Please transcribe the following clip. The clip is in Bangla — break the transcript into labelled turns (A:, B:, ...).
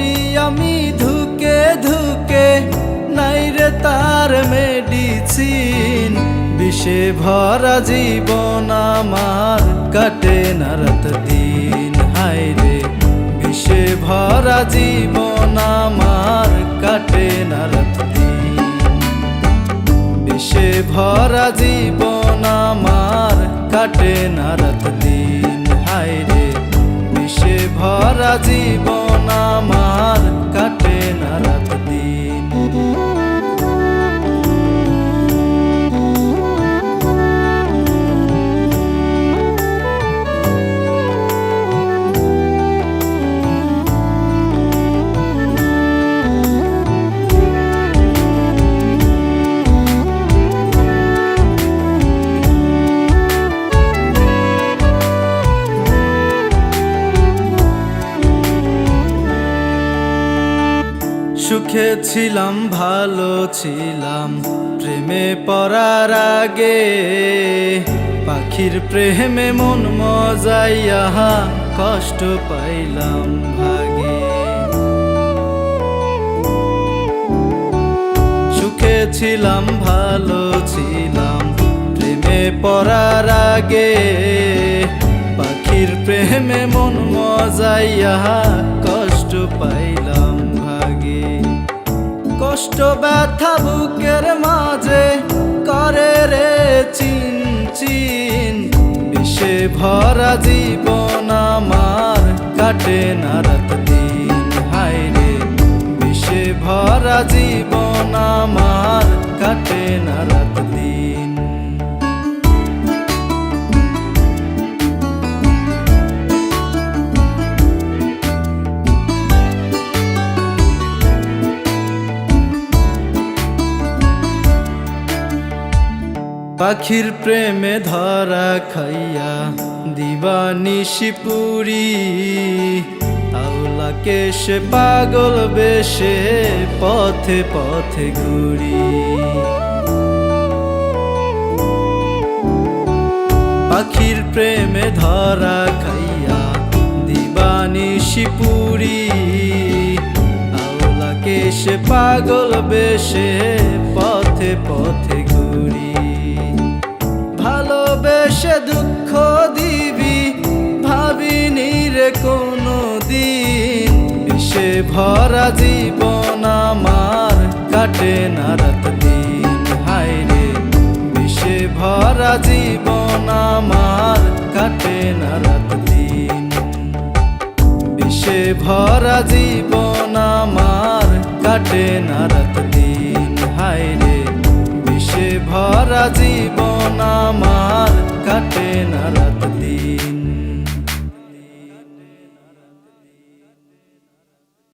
A: মরি আমি ধুকে ধুকে, নাই রে তার মেডিসিন বিষে ভরা জীবন আমার কাটে নারত দিন হাই রে, বিষে ভরা জীবন আমার কাটে না দিন বিষে ভরা জীবন আমার কাটে না দিন হাই রে, বিষে ভরা জীবন আমার সুখে ছিলাম ভালো ছিলাম। প্রেমে পড়ার আগে পাখির প্রেমে মন মজাইয়া কষ্ট পাইলাম ভাগে। সুখে ছিলাম, ভালো ছিলাম। প্রেমে পড়ার আগে পাখির প্রেমে মন মজাইয়া কষ্ট পাইলাম কষ্ট ব্যথা বুকের মাঝে করে রে চিন চিন। বিষে ভরা জীবন আমার কাটে না রাত দিন, হায় রে। বিষে ভরা জীবন আমার কাটে না রাত দিন। পাখির প্রেমে ধরা খাইয়া দিবানিশি পুরি আউলাকে সে পাগল বেশে পথে পথে ঘুরি। পাখির প্রেমে ধরা খাইয়া দিবানিশি পুরি আওলাকে সে পাগল বেশে পথে পথে ভালোবেসে দুঃখ দিবি, ভাবিনি রে কোনো দিন বিষে ভরা জীবন আমার কাটে না রাত দিন। হায় রে বিষে ভরা জীবন আমার কাটে না রাত দিন। বিষে ভরা জীবন আমার কাটে না রাত দিন। হায় রে বিষে ভরা জীবন আমার কাটে না রাত দিন